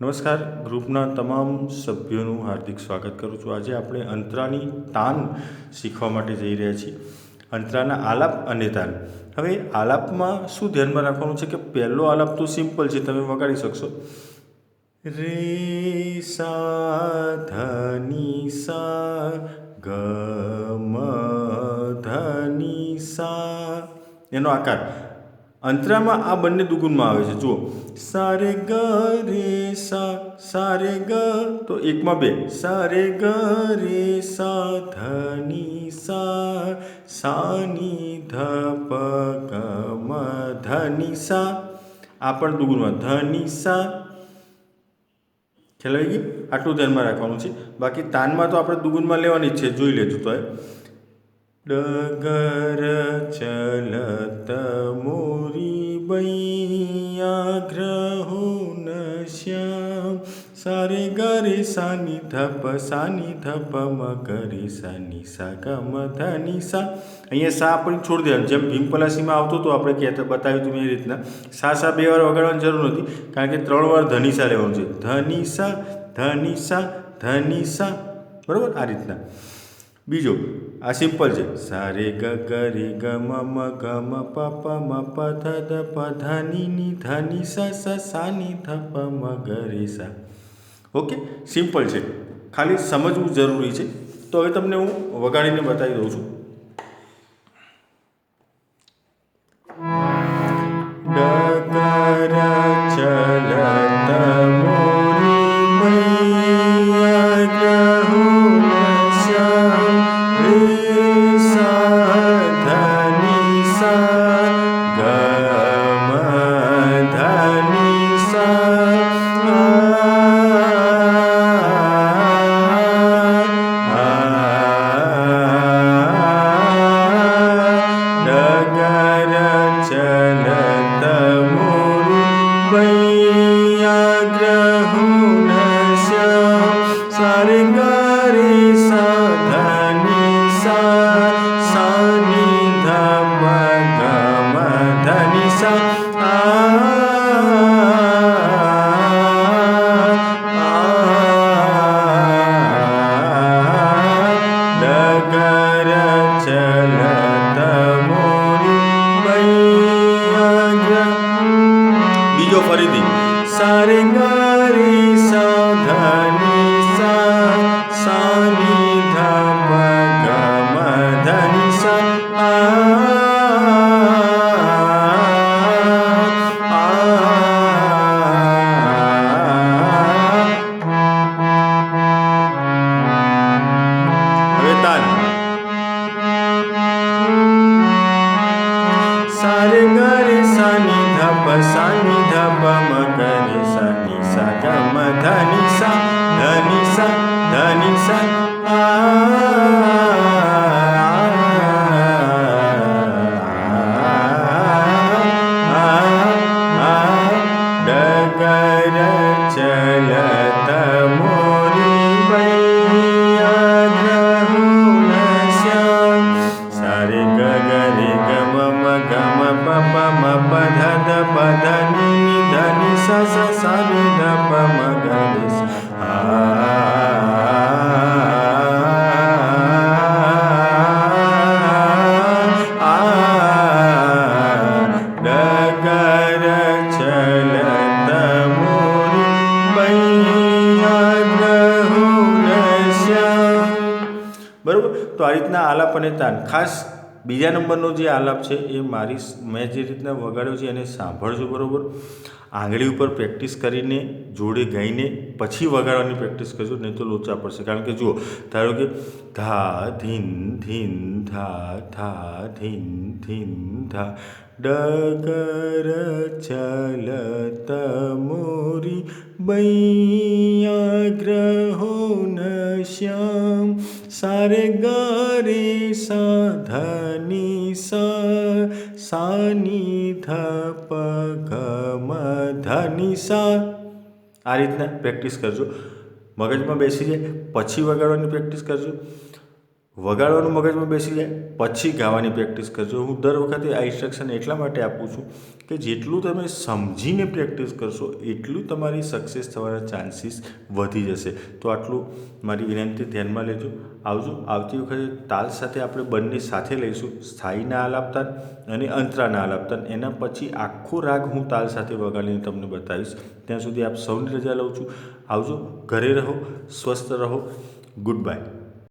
નમસ્કાર. ગ્રુપના તમામ સભ્યોનું હાર્દિક સ્વાગત કરું છું. આજે આપણે અંતરાની તાન શીખવા માટે જઈ રહ્યા છીએ. અંતરાના આલાપ અને તાન. હવે આલાપમાં શું ધ્યાનમાં રાખવાનું છે કે પહેલો આલાપ તો સિમ્પલ છે, તમે વગાડી શકશો. રે સા ધની સા ગ મ ધની સા. એનો આકાર. અંતરામાં આ બંને દુગુનમાં આવે છે. જુઓ. સારે ગ, રે, સા, સારે ગ, તો એકમાં બે. સારે ગ, રે, સા ધની સા સાની ધ, પ, ગ, મ ધની સા. આ પણ દુગુનમાં ધની સા. ખ્યાલ ગઈ આટલું ધ્યાનમાં રાખવાનું છે. બાકી તાનમાં તો આપણે દુગુનમાં લેવાની છે. જોઈ લેજો તો એ ડગર ચલત મોરી બૈયા ન શ્યામ સારે ગરે સાની ધપ સાની ધપ મ કરે સાની સા, ગમ ધની સા. અહીંયા સા આપણે છોડી દેવાનું. જેમ ભીમપલાસીમાં આવતો હતો, આપણે કહેતા બતાવ્યું હતું એ રીતના. સા સા બે વાર વગાડવાની જરૂર નથી કારણ કે ત્રણ વાર ધની સા લેવાનું છે. ધની સા ધની સા ધની સા. બરાબર? આ રીતના. બીજો, આ સિમ્પલ છે. સારે ગ ગ રે, ગ, મ મ, ગ, મ, પ પ, મ, પ, ધ ધ, પ, ધ, ની ની, ધ, ની, સ સ, સા, ની, ધ, પ, મ, ગ, રે, સા. ઓકે સિમ્પલ છે. ખાલી સમજવું જરૂરી છે. તો હવે તમને હું વગાડીને બતાવી દઉં છું. સારે ગ મ પ પ મ પ ધ ધ પ ધ ની ની ધ ની સ સ સા ની ધ પ મ ગ રે સા ડગર ચલત મોરી બૈયા ગ્રહુણ બીજા નંબરનો જે આલાપ છે એ મારી મેં જે રીતના વગાડ્યો છે એને સાંભળજો બરાબર. આંગળી ઉપર પ્રેક્ટિસ કરીને, જોડે ગાઈને પછી વગાડવાની પ્રેક્ટિસ કરજો, નહીં તો લોચા પડશે. કારણ કે જુઓ, ધારો કે ધા, ધીન ધીન, ધા ધા, ધીન ધીન, ધા, ડગર ચલ મોરી, બૈયા ન શ્યામ. સારે ગરે સા ધની સા સાની ધ પ મ ધની સા આ રીતના પ્રેક્ટિસ કરજો. મગજમાં બેસી જાય પછી વગાડવાની પ્રેક્ટિસ કરજો. વગાડવાનું મગજમાં બેસી જાય, પછી ગાવાની પ્રેક્ટિસ કરજો. હું દર વખતે આ ઇન્સ્ટ્રક્શન એટલા માટે આપું છું કે જેટલું તમે સમજીને પ્રેક્ટિસ કરશો, એટલું તમારી સક્સેસ થવાના ચાન્સીસ વધી જશે. તો આટલું મારી વિનંતી, ધ્યાનમાં લેજો. આવજો. આવતી વખતે તાલ સાથે આપણે બંને સાથે લઈશું. સ્થાયીના આલાપતાન અને અંતરાના આલાપતાન એના પછી આખો રાગ હું તાલ સાથે વગાડીને તમને બતાવીશ. ત્યાં સુધી આપ સૌની રજા લઉં છું. આવજો. ઘરે રહો. સ્વસ્થ રહો. Good bye